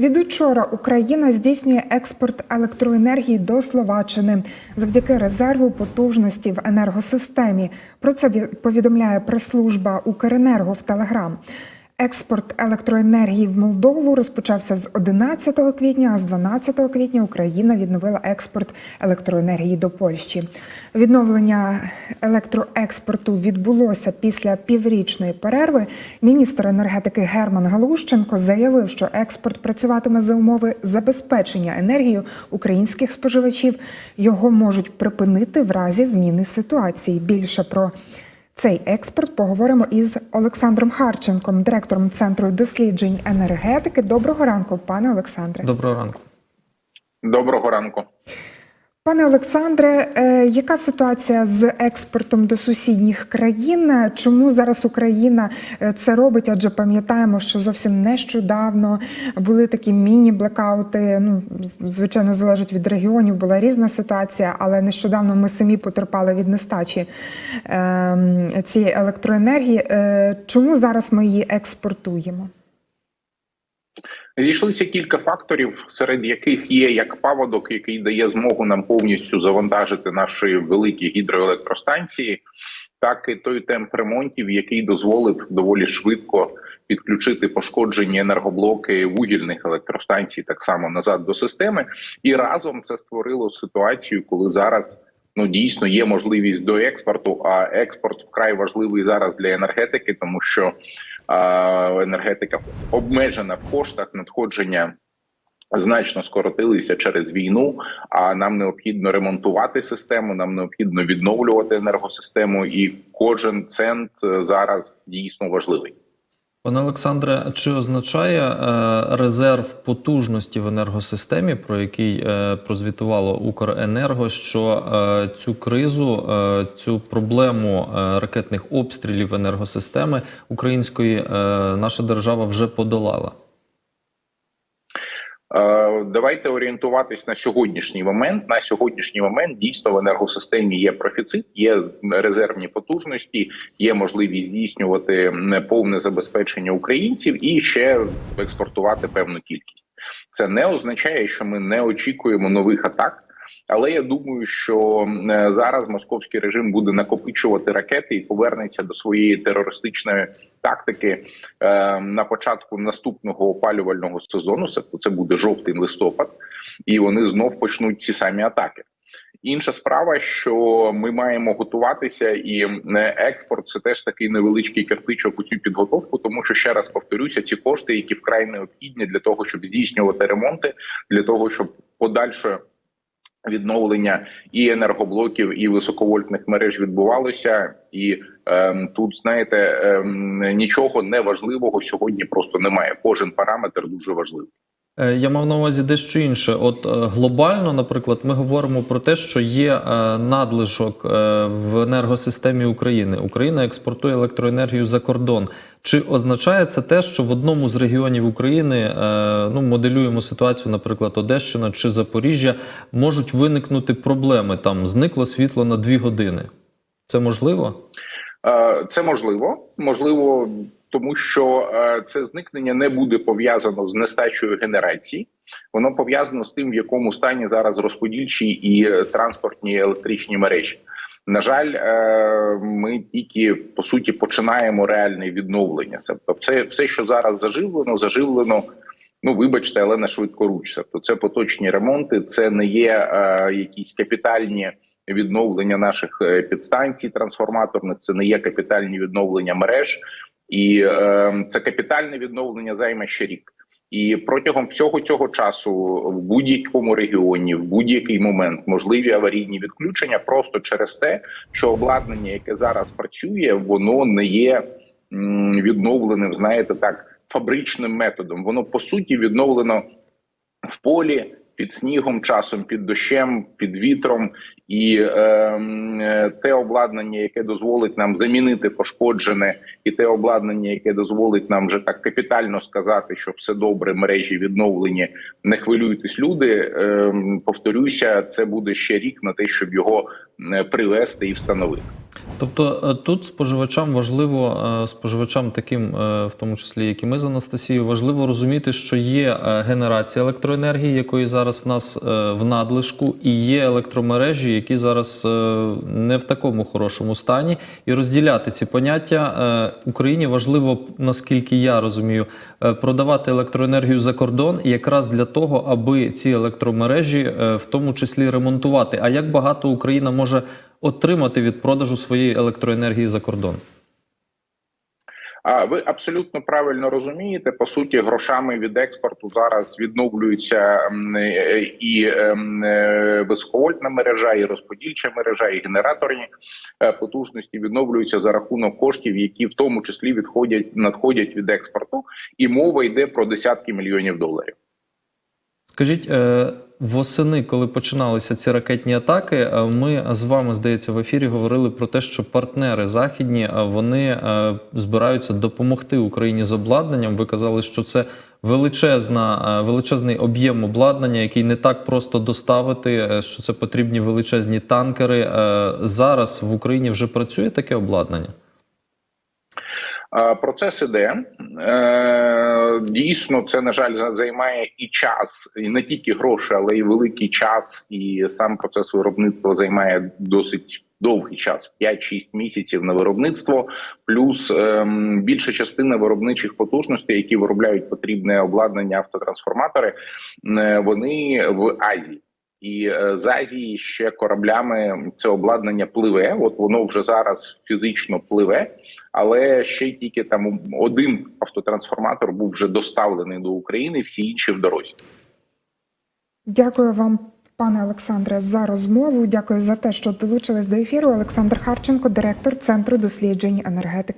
Від учора Україна здійснює експорт електроенергії до Словаччини завдяки резерву потужності в енергосистемі. Про це ві- повідомляє прес-служба Укренерго в Телеграм. Експорт електроенергії в Молдову розпочався з 11 квітня, а з 12 квітня Україна відновила експорт електроенергії до Польщі. Відновлення електроекспорту відбулося після піврічної перерви. Міністр енергетики Герман Галущенко заявив, що експорт працюватиме за умови забезпечення енергією українських споживачів. Його можуть припинити в разі зміни ситуації. Більше про цей експорт поговоримо із Олександром Харченком, директором центру досліджень енергетики. Доброго ранку, пане Олександре. Доброго ранку. Доброго ранку. Пане Олександре, е, яка ситуація з експортом до сусідніх країн? Чому зараз Україна е, це робить? Адже пам'ятаємо, що зовсім нещодавно були такі міні-блекаути. Ну, звичайно, залежить від регіонів, була різна ситуація, але нещодавно ми самі потерпали від нестачі е, цієї електроенергії. Е, Чому зараз ми її експортуємо? Зійшлися кілька факторів, серед яких є як паводок, який дає змогу нам повністю завантажити наші великі гідроелектростанції, так і той темп ремонтів, який дозволив доволі швидко підключити пошкоджені енергоблоки вугільних електростанцій так само назад до системи, і разом це створило ситуацію, коли зараз. Ну, дійсно є можливість до експорту, а експорт вкрай важливий зараз для енергетики, тому що енергетика обмежена в коштах надходження. Значно скоротилися через війну, а нам необхідно ремонтувати систему. Нам необхідно відновлювати енергосистему, і кожен цент е, зараз дійсно важливий. Пане Олександре, чи означає е, резерв потужності в енергосистемі, про який е, прозвітувало Укренерго, що е, цю кризу, е, цю проблему е, ракетних обстрілів енергосистеми української е, наша держава вже подолала? Е, Давайте орієнтуватись на сьогоднішній момент. На сьогоднішній момент дійсно в енергосистемі є профіцит, є резервні потужності, є можливість здійснювати повне забезпечення українців і ще експортувати певну кількість. Це не означає, що ми не очікуємо нових атак. Але я думаю, що е, зараз московський режим буде накопичувати ракети і повернеться до своєї терористичної тактики е, на початку наступного опалювального сезону. Це буде жовтий листопад, і вони знов почнуть ці самі атаки. Інша справа, що ми маємо готуватися, і е, експорт це теж такий невеличкий кирпичок у цю підготовку, тому що ще раз повторюся, ці кошти, які вкрай необхідні для того, щоб здійснювати ремонти, для того, щоб подальше відновлення і енергоблоків, і високовольтних мереж відбувалося, і ем, тут знаєте ем, нічого неважливого сьогодні просто немає. Кожен параметр дуже важливий. Е, Я мав на увазі дещо інше. От е, глобально, наприклад, ми говоримо про те, що є е, надлишок е, в енергосистемі України. Україна експортує електроенергію за кордон. Чи означає це те, що в одному з регіонів України е, ну моделюємо ситуацію, наприклад, Одещина чи Запоріжжя, можуть виникнути проблеми? Там зникло світло на дві години. Це можливо? Е, Це можливо, можливо, тому що е, це зникнення не буде пов'язано з нестачею генерації. Воно пов'язано з тим, в якому стані зараз розподільчі і транспортні електричні мережі. На жаль, е, ми тільки по суті починаємо реальне відновлення. Тобто, все, все, що зараз заживлено, заживлено. Ну, вибачте, але на швидкоруч. Тобто це поточні ремонти, це не є е, якісь капітальні відновлення наших е, підстанцій трансформаторних, це не є капітальні відновлення мереж, і е, це капітальне відновлення займе ще рік. І протягом всього цього часу в будь-якому регіоні, в будь-який момент можливі аварійні відключення, просто через те, що обладнання, яке зараз працює, воно не є відновленим, знаєте, так фабричним методом. Воно по суті відновлено в полі під снігом, часом під дощем, під вітром, І ем, е, те обладнання, яке дозволить нам замінити пошкоджене, і те обладнання, яке дозволить нам вже так капітально сказати, що все добре, мережі відновлені, не хвилюйтесь, люди. Ем, повторюся, це буде ще рік на те, щоб його е, привести і встановити. Тобто е, тут споживачам важливо, е, споживачам таким, е, в тому числі, як і ми з Анастасією, важливо розуміти, що є е, генерація електроенергії, якої зараз в нас е, в надлишку, і є електромережі, які зараз е, не в такому хорошому стані, і розділяти ці поняття Е, Україні важливо, наскільки я розумію, е, продавати електроенергію за кордон, якраз для того, аби ці електромережі в тому числі ремонтувати. А як багато Україна може отримати від продажу своєї електроенергії за кордон? А ви абсолютно правильно розумієте. По суті, грошами від експорту зараз відновлюється е, і ем, е, високовольтна мережа, і розподільча мережа, і генераторні е, потужності відновлюються за рахунок коштів, які в тому числі відходять надходять від експорту, і мова йде про десятки мільйонів доларів. Скажіть, восени, коли починалися ці ракетні атаки, е, ми з вами, здається, в ефірі говорили про те, що партнери західні е, вони е, збираються допомогти Україні з обладнанням. Ви казали, що це величезна, величезний об'єм обладнання, який не так просто доставити, що це потрібні величезні танкери. Зараз в Україні вже працює таке обладнання. Процес іде Е, дійсно. Це на жаль за- займає і час, і не тільки гроші, але й великий час. І сам процес виробництва займає досить довгий час 5-6 місяців на виробництво. Плюс ем, більша частина виробничих потужностей, які виробляють потрібне обладнання автотрансформатори, е, вони в Азії. І е, з Азії ще кораблями це обладнання пливе. От воно вже зараз фізично пливе, але ще й тільки там один автотрансформатор був вже доставлений до України, всі інші в дорозі. Дякую вам, пане Олександре, за розмову. Дякую за те, що долучились до ефіру. Олександр Харченко, директор Центру досліджень енергетики.